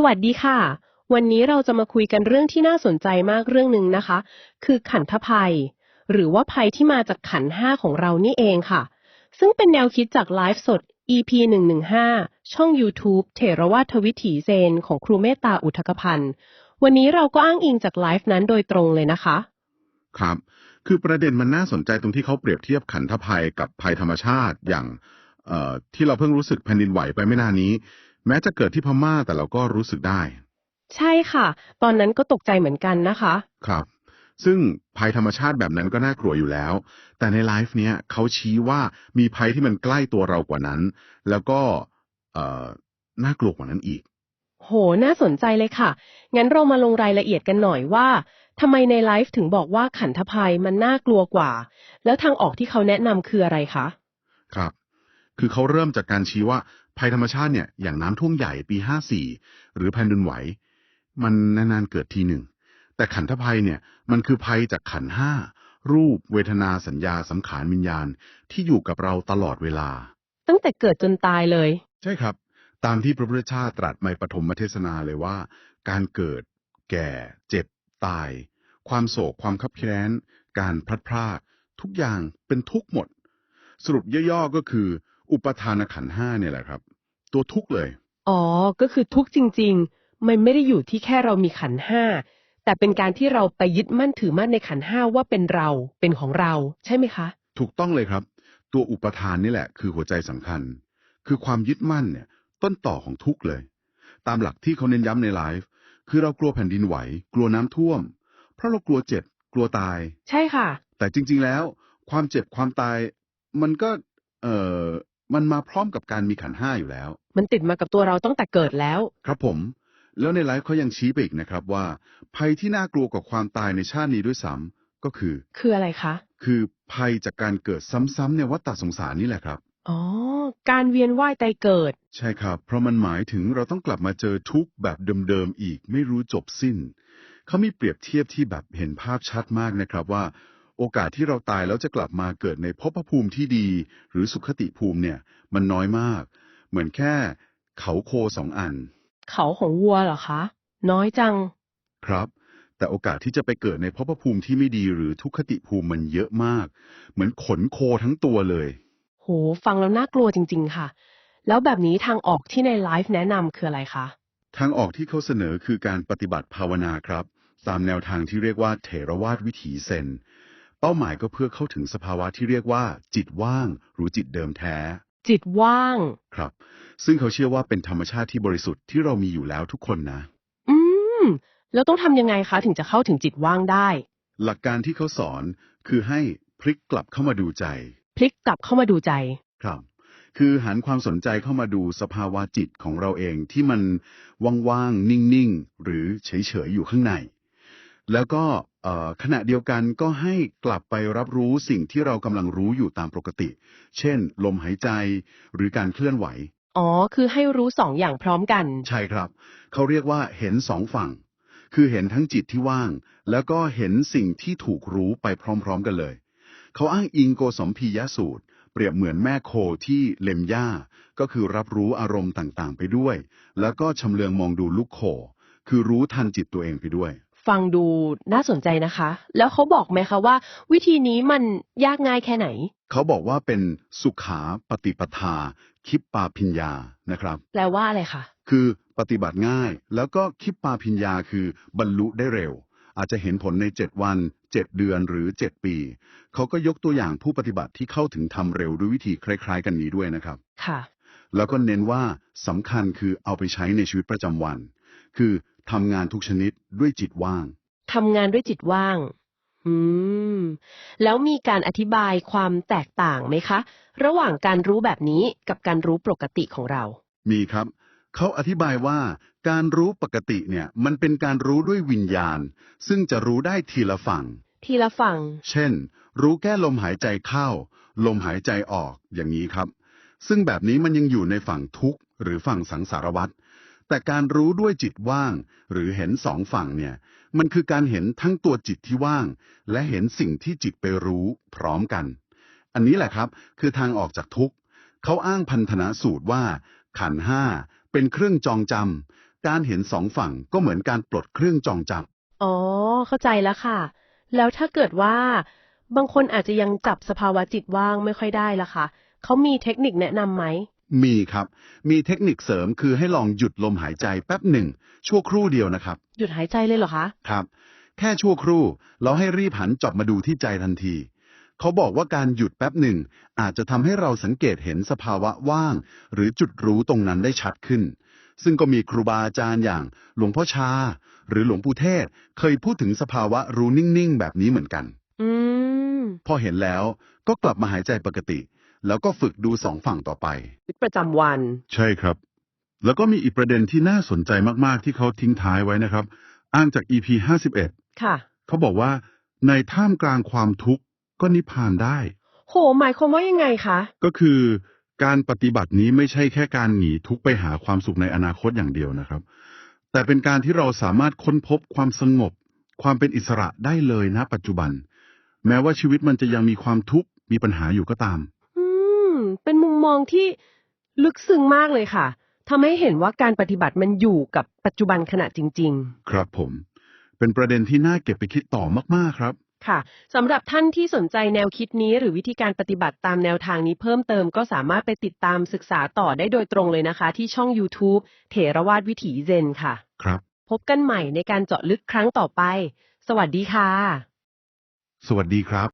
สวัสดีค่ะ วันนี้เราจะมาคุยกันเรื่องที่น่าสนใจมากเรื่องหนึ่งนะคะ คือขันธภัย หรือว่าภัยที่มาจากขันห้าของเรานี่เองค่ะ ซึ่งเป็นแนวคิดจากไลฟ์สด EP 115 ช่อง YouTube เถรวาทวิถีเซน ของครูเมตตาอุทกพันธ์ วันนี้เราก็อ้างอิงจากไลฟ์นั้นโดยตรงเลยนะคะ ครับ คือประเด็นมันน่าสนใจตรงที่เขาเปรียบเทียบขันธภัยกับภัยธรรมชาติอย่างที่เราเพิ่งรู้สึกแผ่นดินไหวไปไม่นานนี้ แม้จะเกิดที่พม่าแต่เราก็รู้สึกได้ ใช่ค่ะ ตอนนั้นก็ตกใจเหมือนกันนะคะ ครับ ซึ่งภัยธรรมชาติแบบนั้นก็น่ากลัวอยู่แล้ว แต่ในไลฟ์เนี้ยเขาชี้ว่ามีภัยที่มันใกล้ตัวเรากว่านั้น แล้วก็เอ่อน่ากลัวกว่านั้นอีก โห น่าสนใจเลยค่ะ งั้นเรามาลงรายละเอียดกันหน่อยว่าทำไมในไลฟ์ถึงบอกว่าขันธภัยมันน่ากลัวกว่า แล้วทางออกที่เขาแนะนำคืออะไรคะ ครับ คือเขาเริ่มจากการชี้ว่าภัยธรรมชาติเนี่ยอย่างน้ำท่วมใหญ่ปี 54 หรือแผ่นดินไหว มันนานๆเกิดทีหนึ่ง แต่ขันธภัยเนี่ยมันคือภัยจากขันธ์ห้ารูป เวทนาสัญญาสังขารวิญญาณที่อยู่กับเราตลอดเวลา ตั้งแต่เกิดจนตายเลย ใช่ครับ ตามที่พระพุทธเจ้าตรัสในปฐมเทศนาเลยว่า การเกิด แก่ เจ็บ ตาย ความโศกความคับแค้น การพลัดพราก ทุกอย่างเป็นทุกข์หมด สรุปย่อๆก็คือ อุปทานขันธ์ห้าเนี่ยแหละครับ ตัวทุกข์เลย อ๋อ ก็คือทุกข์จริง ๆ มันไม่ได้อยู่ที่แค่เรามีขันธ์ห้าแต่เป็นการที่เราไปยึดมั่นถือมั่นในขันธ์ห้าว่าเป็นเราเป็นของเรา ใช่ไหมคะ ถูกต้องเลยครับ ตัวอุปทานนี่แหละ คือหัวใจสำคัญ คือความยึดมั่นเนี่ย ต้นต่อของทุกข์เลย ตามหลักที่เขาเน้นย้ำในไลฟ์คือเรากลัวแผ่นดินไหว กลัวน้ำท่วม เพราะเรากลัวเจ็บ กลัวตาย ใช่ค่ะ แต่จริง ๆแล้ว ความเจ็บความตาย มันก็ เอ่อ มันมาพร้อมกับการมีขันธ์ห้าอยู่แล้ว มันติดมากับตัวเราตั้งแต่เกิดแล้ว ครับผม แล้วในไลฟ์เขายังชี้ไปอีกนะครับว่า ภัยที่น่ากลัวกว่าความตายในชาตินี้ด้วยซ้ำก็คือ คืออะไรคะ คือภัยจากการเกิดซ้ำๆในวัฏฏะสงสารนี่แหละครับ อ๋อ การเวียนว่ายตายเกิด ใช่ครับ เพราะมันหมายถึงเราต้องกลับมาเจอทุกข์แบบเดิมๆอีกไม่รู้จบสิ้น เขามีเปรียบเทียบที่แบบเห็นภาพชัดมากนะครับว่า โอกาสที่เราตายแล้วจะกลับมาเกิดในภพภูมิที่ดี หรือสุขติภูมิเนี่ย มันน้อยมาก เหมือนแค่ เขาโคสองอัน เขาของวัวเหรอคะ น้อยจัง ครับ แต่โอกาสที่จะไปเกิดในภพภูมิที่ไม่ดีหรือทุกขติภูมิมันเยอะมาก เหมือนขนโคทั้งตัวเลย โห ฟังแล้วน่ากลัวจริง ๆ ค่ะ แล้วแบบนี้ทางออกที่ในไลฟ์แนะนำคืออะไรคะ ทางออกที่เขาเสนอคือการปฏิบัติภาวนาครับ ตามแนวทางที่เรียกว่าเถรวาทวิถีเซน เป้าหมายก็เพื่อเข้าถึงสภาวะที่เรียกว่า จิตว่าง หรือจิตเดิมแท้ จิตว่าง ครับ ซึ่งเขาเชื่อว่าเป็นธรรมชาติที่บริสุทธิ์ที่เรามีอยู่แล้วทุกคนนะ อืม แล้วต้องทำยังไงคะถึงจะเข้าถึงจิตว่างได้ หลักการที่เขาสอนคือให้พลิกกลับเข้ามาดูใจ พลิกกลับเข้ามาดูใจ ครับ คือหันความสนใจเข้ามาดูสภาวะจิตของเราเองที่มันว่างๆ นิ่งๆ หรือเฉยๆ อยู่ข้างใน แล้วก็เอ่อ ขณะเดียวกันก็ให้กลับไปรับรู้สิ่งที่เรากำลังรู้อยู่ตามปกติ เช่น ลมหายใจหรือการเคลื่อนไหว อ๋อ คือให้รู้สองอย่างพร้อมกัน ใช่ครับ เขาเรียกว่าเห็นสองฝั่ง คือเห็นทั้งจิตที่ว่าง แล้วก็เห็นสิ่งที่ถูกรู้ไปพร้อม ๆ กันเลย เขาอ้างอิงโกสมพียสูตร เปรียบเหมือนแม่โคที่เล็มหญ้า ก็คือรับรู้อารมณ์ต่างๆ ไปด้วย แล้วก็ชำเลืองมองดูลูกโค คือรู้ทันจิตตัวเองไปด้วย ฟังดูน่าสนใจนะคะ แล้วเขาบอกไหมคะว่า วิธีนี้มันยากง่ายแค่ไหน เขาบอกว่าเป็นสุขาปฏิปทา คิปปาพิญญานะครับ แปลว่าอะไรคะคือปฏิบัติง่าย แล้วก็คิปปาพิญญาคือบรรลุได้เร็ว อาจจะเห็นผลใน 7 วัน 7 เดือนหรือ 7 ปี เขาก็ยกตัวอย่างผู้ปฏิบัติที่เข้าถึงทำเร็วด้วยวิธีคล้ายๆ กันนี้ด้วยนะครับ ค่ะ แล้วก็เน้นว่าสำคัญคือเอาไปใช้ในชีวิตประจำวัน คือ ทำงานทุกชนิดด้วยจิตว่าง ทำงานด้วยจิตว่าง อืม แล้วมีการอธิบายความแตกต่างไหมคะ ระหว่างการรู้แบบนี้กับการรู้ปกติของเรา มีครับ เขาอธิบายว่าการรู้ปกติเนี่ย มันเป็นการรู้ด้วยวิญญาณ ซึ่งจะรู้ได้ทีละฝั่ง ทีละฝั่ง เช่น รู้แค่ลมหายใจเข้า ลมหายใจออกอย่างนี้ครับ ซึ่งแบบนี้มันยังอยู่ในฝั่งทุกข์หรือฝั่งสังสารวัฏ แต่การรู้ด้วยจิตว่าง หรือเห็นสองฝั่งเนี่ย มันคือการเห็นทั้งตัวจิตที่ว่าง และเห็นสิ่งที่จิตไปรู้พร้อมกัน อันนี้แหละครับ คือทางออกจากทุกข์เขาอ้างพันธนาสูตรว่า ขันห้าเป็นเครื่องจองจำการเห็นสองฝั่งก็เหมือนการปลดเครื่องจองจำอ๋อ เข้าใจแล้วค่ะ แล้วถ้าเกิดว่า บางคนอาจจะยังจับสภาวะจิตว่างไม่ค่อยได้ล่ะคะเขามีเทคนิคแนะนำไหม มีครับ มีเทคนิคเสริมคือให้ลองหยุดลมหายใจแป๊บหนึ่ง ชั่วครู่เดียวนะครับ หยุดหายใจเลยเหรอคะ ครับ แค่ชั่วครู่แล้วให้รีบหันจอบมาดูที่ใจทันที เขาบอกว่าการหยุดแป๊บหนึ่ง อาจจะทำให้เราสังเกตเห็นสภาวะว่าง หรือจุดรู้ตรงนั้นได้ชัดขึ้น ซึ่งก็มีครูบาอาจารย์อย่าง หลวงพ่อชา หรือหลวงปู่เทศ เคยพูดถึงสภาวะรู้นิ่งๆ แบบนี้เหมือนกัน อืม พอเห็นแล้วก็กลับมาหายใจปกติ แล้วก็ฝึกดูสองฝั่งต่อไป ชีวิตประจำวัน ใช่ครับ แล้วก็มีอีกประเด็นที่น่าสนใจมาก ๆ ที่เขาทิ้งท้ายไว้นะครับ อ้างจาก EP 51 ค่ะ เขาบอกว่า ในท่ามกลางความทุกข์ก็นิพพานได้ โห หมายความว่ายังไงคะ ก็คือการปฏิบัตินี้ไม่ใช่แค่การหนีทุกข์ไปหาความสุขในอนาคตอย่างเดียวนะครับ แต่เป็นการที่เราสามารถค้นพบความสงบ ความเป็นอิสระได้เลยณปัจจุบัน แม้ว่าชีวิตมันจะยังมีความทุกข์มีปัญหาอยู่ก็ตามอืม เป็นมุมมองที่ลึกซึ้งมากเลยค่ะทำให้เห็นว่าการปฏิบัติมันอยู่กับปัจจุบันขณะจริงครับผม เป็นประเด็นที่น่าเก็บไปคิดต่อมากๆครับๆค่ะสำหรับท่านที่สนใจแนวคิดนี้ หรือวิธีการปฏิบัติตามแนวทางนี้เพิ่มเติมก็สามารถไปติดตามศึกษาต่อได้โดยตรงเลยนะคะ ที่ช่อง YouTube เถรวาทวิถีเซนค่ะ ครับ พบกันใหม่ในการเจาะลึกครั้งต่อไป สวัสดีค่ะ สวัสดีครับ